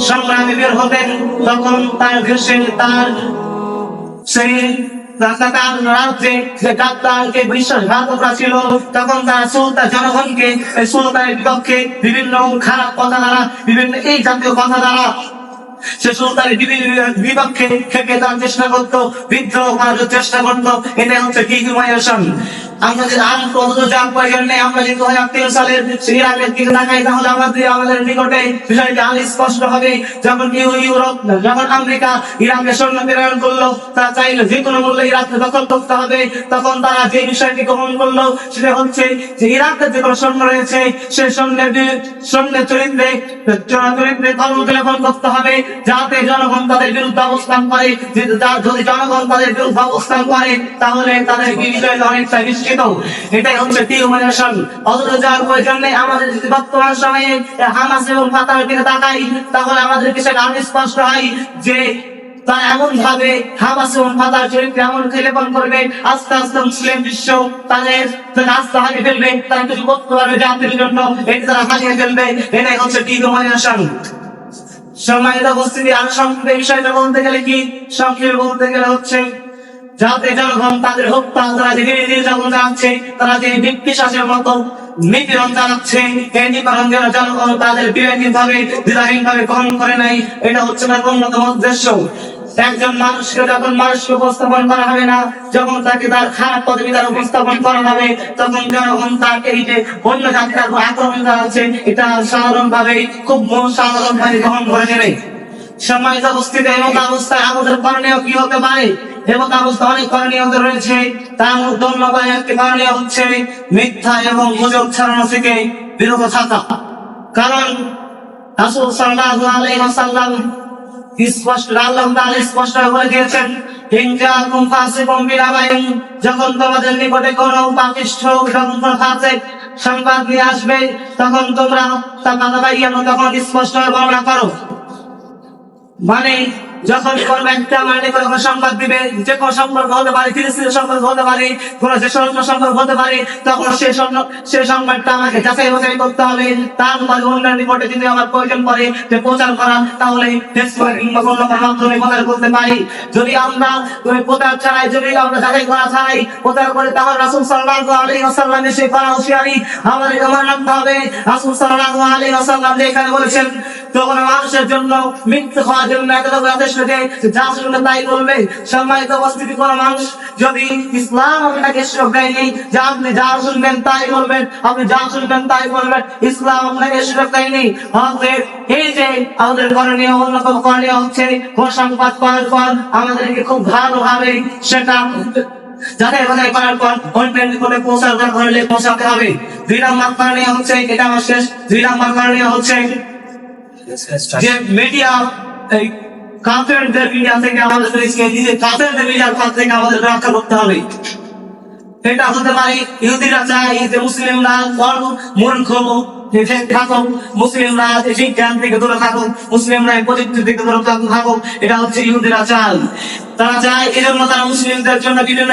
সংগ্রামে বের হবেন তখন তার দেশে তার সেই বিশ্বাসঘাতকরা ছিল, তখন তারা সুলতান জনগণকে বিপক্ষে বিভিন্ন খারাপ কথা বিভিন্ন এই জাতীয় কথা দ্বারা সে বিভিন্ন বিপক্ষে থেকে তার চেষ্টা করতো, বিদ্রোহ করার চেষ্টা করতো। এটা হচ্ছে যখন আমেরিকা, ইরাকে সৈন্য তখন তারা যে বিষয়টি গ্রহণ করল, সেটা হচ্ছে রয়েছে, সেই চরিত্রে চরিত্রে করতে হবে। যাতে জনগণ তাদের বিরুদ্ধে অবস্থান করে যদি জনগণ তাদের বিরুদ্ধে অবস্থান করে, তাহলে তাদের বিষয়ে অনেকটা নিশ্চিত? এটাই হচ্ছে টিউমারেশন অথচ যার প্রয়োজন নেই, আমাদের যদি বর্তমান সময়ে হামাস এবং ফাতার দিকে তাকাই, তাহলে আমাদেরকে সেটা আরও স্পষ্ট হয় যে তারা এমন ভাবে হামাস এবং ফাতার এমন করবে, আস্তে আস্তে মুসলিম বিশ্ব তাদের রাস্তা হারিয়ে ফেলবে, তারা কিছু করতে পারবে জাতির জন্য, এটি তারা হারিয়ে ফেলবে। এটাই হচ্ছে টিউমারেশন সম্মানিত উপস্থিতি, আরও সংক্ষেপে বিষয়টা বলতে গেলে কি? সংক্ষেপে বলতে গেলে হচ্ছে, যাতে জনগণ তাদের হত্যা তারা যে নির্যাতন চালাচ্ছে তারা যে বিশ্বাসের মতো নিপীড়ন চালাচ্ছে এই নিপীড়ন যেন জনগণ তাদের বিবেকহীন ভাবে দ্বিধাহীন ভাবে গ্রহণ করে নাই, এটা হচ্ছে তার অন্যতম উদ্দেশ্য। একজন মানুষকে যখন মানুষকে উপস্থাপন করা হবে না, যখন তাকে তার খারাপ পদবি দ্বারা উপস্থাপন করা হবে, তখন জনগণ তাকে অন্য জাতির উপর আক্রমণ চালাচ্ছে এটা সাধারণ ভাবে খুব সাধারণ ভাবে গ্রহণ করে নেবে। উপস্থিতি এবং অবস্থায় আমাদের করণীয় কি হতে পারে? এবং অবস্থা অনেক করণীয় রয়েছে। তার অন্যতম একটি করণীয় হচ্ছে মিথ্যা এবং গুজব থেকে বিরত থাকা। কারণ রাসূল স্পষ্ট আল্লাহ তাআলা স্পষ্ট করে দিয়েছেন। যখন তোমাদের নিকটে কোনো সংবাদ নিয়ে আসবে, তখন তোমরা তা বাদাবাইয়ানো তখন স্পষ্ট করো। মানে যখন কোন একটা মানে কোনো কোনো সংবাদ দিবে যে কোনো সম্পর্ক হতে পারে, ফিলিস্তিনের সম্পর্ক হতে পারে, কোন যে স্বর্ণ সম্পর্ক হতে পারে, তখন সে স্বর্ণ সে সংবাদটা আমাকে যাচাই বাছাই করতে হবে। তার মানে অন্যান্য রিপোর্টে যদি আমার প্রয়োজন পড়ে, যে প্রচার করা, তাহলে ফেসবুক কিংবা কোনো মাধ্যমে প্রচার করতে পারি। যদি আমরা ওই প্রচার ছাড়াই যদি আমরা যাচাই করা ছাড়াই প্রচার করে তাহলে রাসূল সাল্লাল্লাহু আলাইহি ওয়াসাল্লামের সেই করা হুঁশিয়ারি আমাদের আমার রাখতে হবে। রাসূল সাল্লাল্লাহু আলাইহি ওয়াসাল্লাম এখানে বলেছেন তখন মানুষের জন্য হওয়ার জন্য এতটুকু যথেষ্ট যে যা তাই বলবে, সম্মানিত উপস্থিতি কোন মানুষ যদি ইসলাম আপনাকে দেয়নি আপনি যা শুনবেন তাই বলবেন, আপনি যা শুনবেন তাই বলবেন, ইসলাম আপনাকে দেয়নি। এই যে আমাদের করণীয় অন্যতম করণীয় হচ্ছে সংবাদ করার পর আমাদেরকে খুব ভালোভাবে সেটা করার পর অন্যের নিকটে পৌঁছাতে হবে। দুই নম্বর করণীয় হচ্ছে, এটা আমার শেষ, দুই নম্বর করণীয় হচ্ছে যে মিডিয়া এই কাফেরদের মিডিয়া থেকে কাফেরদের মিডিয়ার পথ থেকে আমাদের রক্ষা করতে হবে। এটা হতে পারে ইহুদিরা চায় যে মুসলিমরা মূর্খ মুসলিমরা থেকে দূরে থাকুক, মুসলিমরা প্রযুক্তি থেকে দূরে থাকুক এটা হচ্ছে ইহুদিরা চাল তারা চায় এই জন্য তারা মুসলিমদের জন্য বিভিন্ন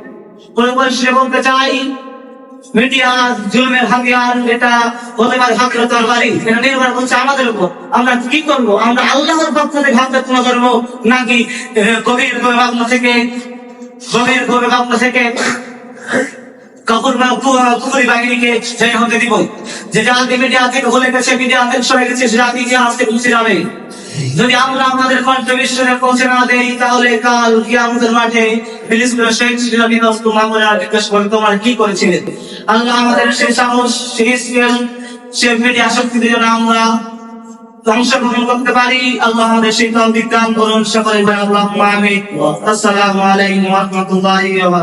পরিপরিষে বলতে চাই। মিডিয়া জুলমের হাতিয়ার, এটা হতে পারে। হাতের তরবারি এটা নির্ভর করছে আমাদের উপর। আমরা কি করব? আমরা আল্লাহর পক্ষ থেকে হাত তুলে করব নাকি গভীর গভীর থেকে, গভীর গভীর থেকে বা কুকুরি বাহিনীকে সেই হতে দিব। যে জাতি মিডিয়া থেকে হলে গেছে মিডিয়া থেকে সরে গেছে, সে জাতি আজকে মুছে যাবে যদি আমরা আমাদের কন্ট্রিবিউশনে পৌঁছে না দেই, তাহলে কাল কি আমাদের মাঠে ফিলিস্তিনের শেখ সিরিয়া বিধ্বস্ত মামলা জিজ্ঞেস করে তোমার কি করেছিলে? আল্লাহ আমাদের সেই সাহস, সেই স্কিল সে মিডিয়া শক্তি দিয়ে যেন আমরা অংশগ্রহণ করতে পারি। আল্লাহ আমাদের সেই করুন। সকলে আল্লাহ আসসালামু আলাইকুম ওয়া রাহমাতুল্লাহি ওয়া